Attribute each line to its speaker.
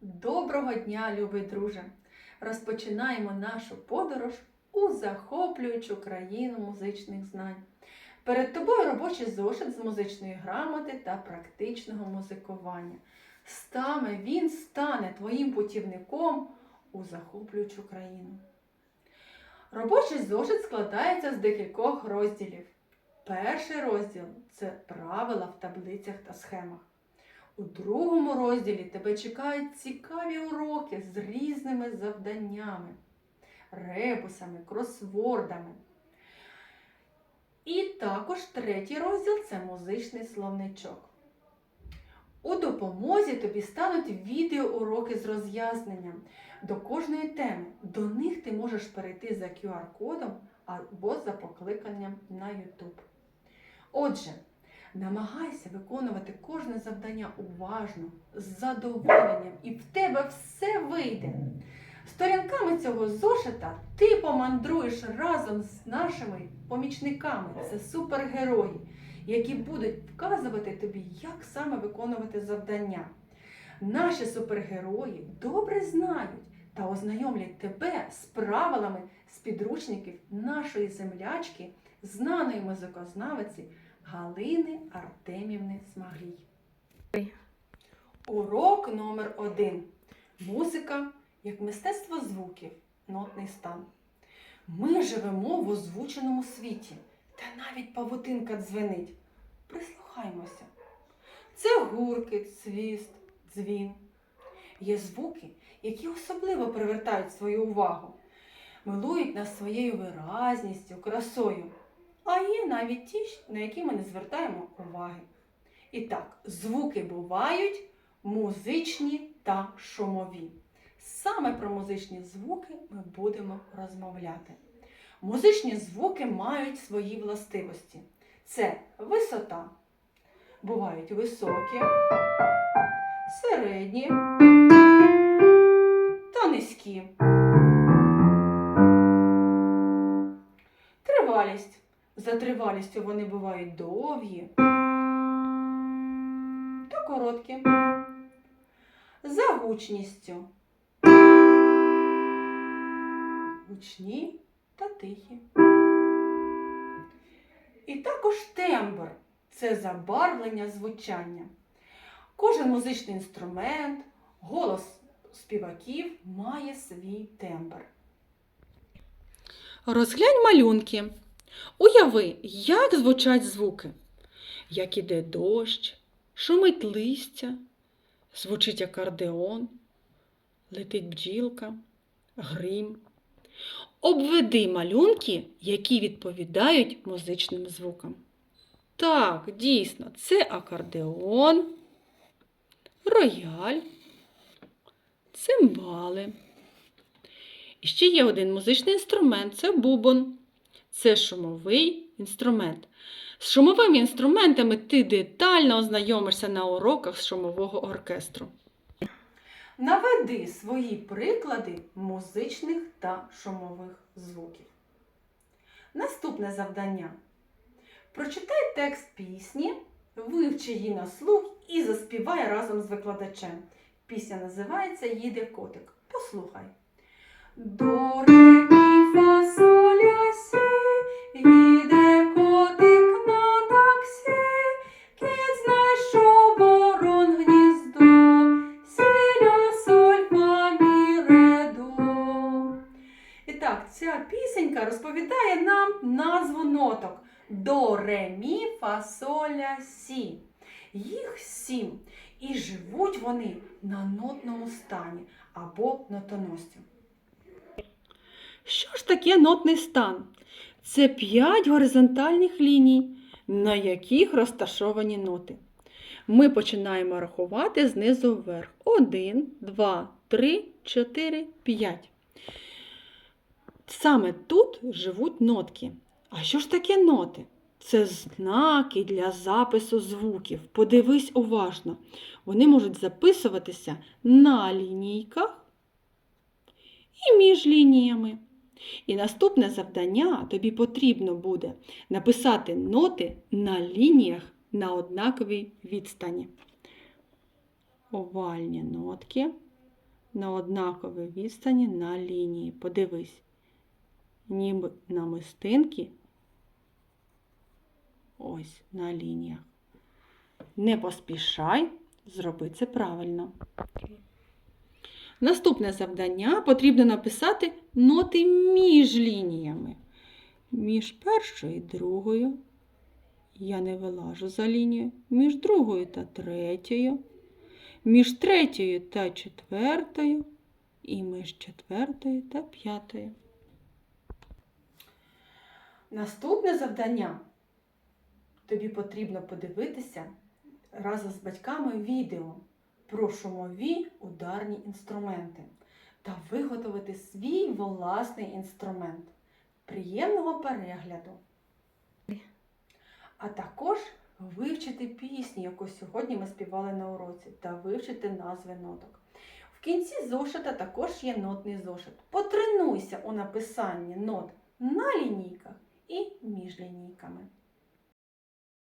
Speaker 1: Доброго дня, любий друже! Розпочинаємо нашу подорож у захоплюючу країну музичних знань. Перед тобою робочий зошит з музичної грамоти та практичного музикування. Саме він стане твоїм путівником у захоплюючу країну. Робочий зошит складається з декількох розділів. Перший розділ це правила в таблицях та схемах. У другому розділі тебе чекають цікаві уроки з різними завданнями, ребусами, кросвордами. І також третій розділ це музичний словничок. У допомозі тобі стануть відеоуроки з роз'ясненням до кожної теми. До них ти можеш перейти за QR-кодом або за покликанням на YouTube. Отже, Намагайся виконувати кожне завдання уважно, з задоволенням, і в тебе все вийде. Сторінками цього зошита ти помандруєш разом з нашими помічниками. Це супергерої, які будуть вказувати тобі, як саме виконувати завдання. Наші супергерої добре знають та ознайомлять тебе з правилами з підручників нашої землячки, знаної музикознавиці. Галини Артемівни Смаглій. Урок номер один. Музика як мистецтво звуків, нотний стан. Ми живемо в озвученому світі, та навіть павутинка дзвенить. Прислухаймося. Це гуркіт, свіст, дзвін. Є звуки, які особливо привертають свою увагу, милують нас своєю виразністю, красою. А є навіть ті, на які ми не звертаємо уваги. І так, звуки бувають музичні та шумові. Саме про музичні звуки ми будемо розмовляти. Музичні звуки мають свої властивості. Це висота. Бувають високі, середні та низькі. Тривалістю вони бувають довгі та короткі. За гучністю. Гучні та тихі. І також тембр це забарвлення звучання. Кожен музичний інструмент, голос співаків має свій тембр.
Speaker 2: Розглянь малюнки. Уяви, як звучать звуки. Як іде дощ, шумить листя, звучить акордеон, летить бджілка, грім. Обведи малюнки, які відповідають музичним звукам. Так, дійсно, це акордеон, рояль, цимбали. І ще є один музичний інструмент це бубон. Це шумовий інструмент. З шумовими інструментами ти детально ознайомишся на уроках з шумового оркестру.
Speaker 1: Наведи свої приклади музичних та шумових звуків. Наступне завдання. Прочитай текст пісні, вивчи її на слух і заспівай разом з викладачем. Пісня називається Їде котик. Послухай. До ре так, ця пісенька розповідає нам назву ноток до ре мі фа соль ля сі. Їх сім. І живуть вони на нотному стані або нотоносцю.
Speaker 2: Що ж таке нотний стан? Це п'ять горизонтальних ліній, на яких розташовані ноти. Ми починаємо рахувати знизу вверх. Один, два, три, чотири, п'ять. Саме тут живуть нотки. А що ж таке ноти? Це знаки для запису звуків. Подивись уважно. Вони можуть записуватися на лінійках і між лініями. І наступне завдання тобі потрібно буде написати ноти на лініях на однаковій відстані. Овальні нотки на однаковій відстані на лінії. Подивись, ніби намистинки ось на лініях. Не поспішай, зроби це правильно. Наступне завдання потрібно написати ноти між лініями. Між першою і другою. Я не вилажу за лінію. Між другою та третьою. Між третьою та четвертою. І між четвертою та п'ятою.
Speaker 1: Наступне завдання. Тобі потрібно подивитися разом з батьками відео про шумові ударні інструменти та виготовити свій власний інструмент. Приємного перегляду! А також вивчити пісню, яку сьогодні ми співали на уроці, та вивчити назви ноток. В кінці зошита також є нотний зошит. Потренуйся у написанні нот на лінійках і між лінійками.